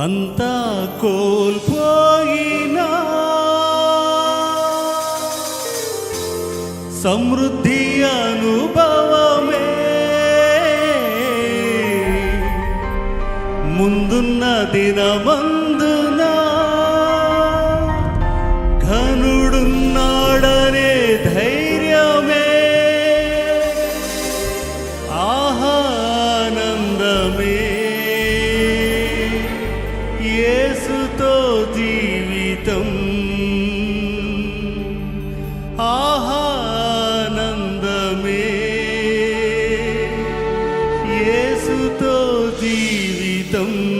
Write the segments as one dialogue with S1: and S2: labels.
S1: అంతా కోల్పోయినా. సమృద్ధి అనుభవమే. ముందున్న దినమం యేసుతో జీవితం. ఆహానందమే. యేసుతో జీవితం.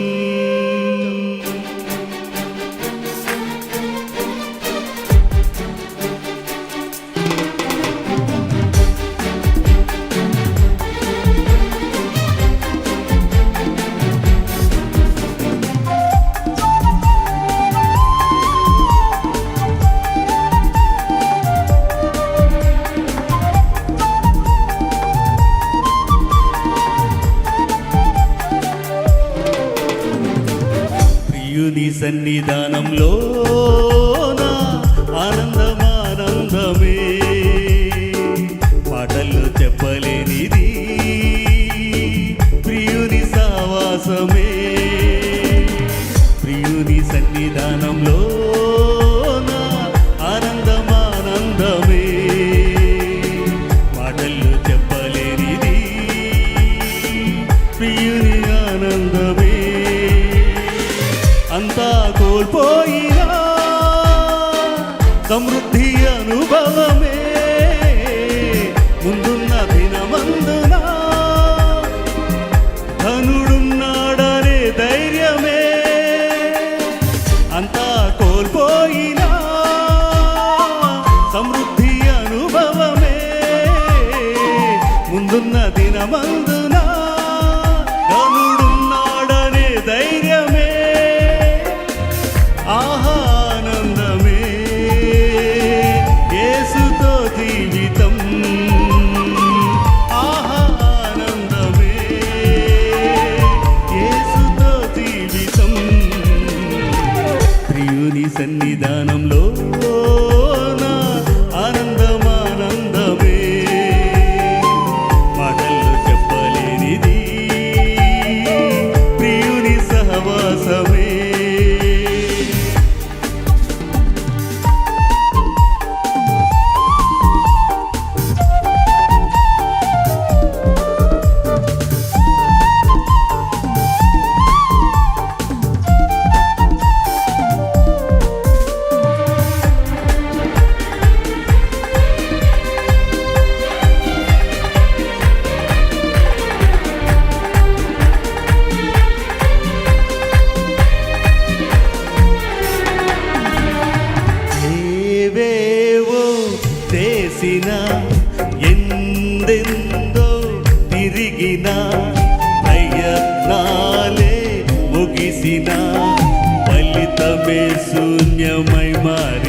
S1: నీ సన్నిధానంలో ఆనంద అంతా కోల్పోయినా సమృద్ధి అనుభవమే ముందున్న దినమందున. ధనుడున్నాడనే ధైర్యమే అంతా కోల్పోయినా సమృద్ధి అనుభవమే ముందున్న దినమందు చేసిన ఫలితమే శూన్యమై మారి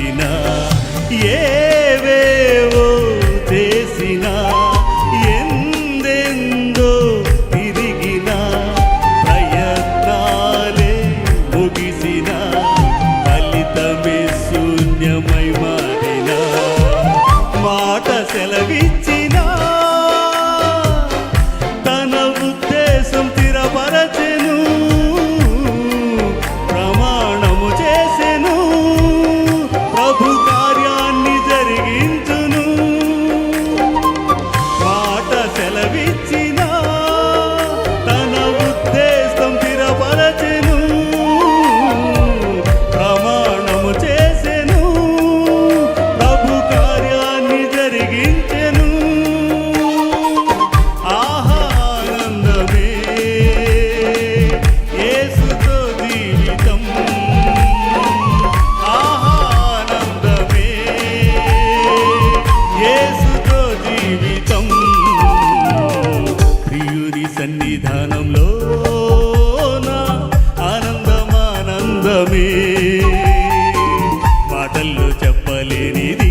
S1: కావలేనిది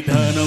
S1: ವಿಧಾನ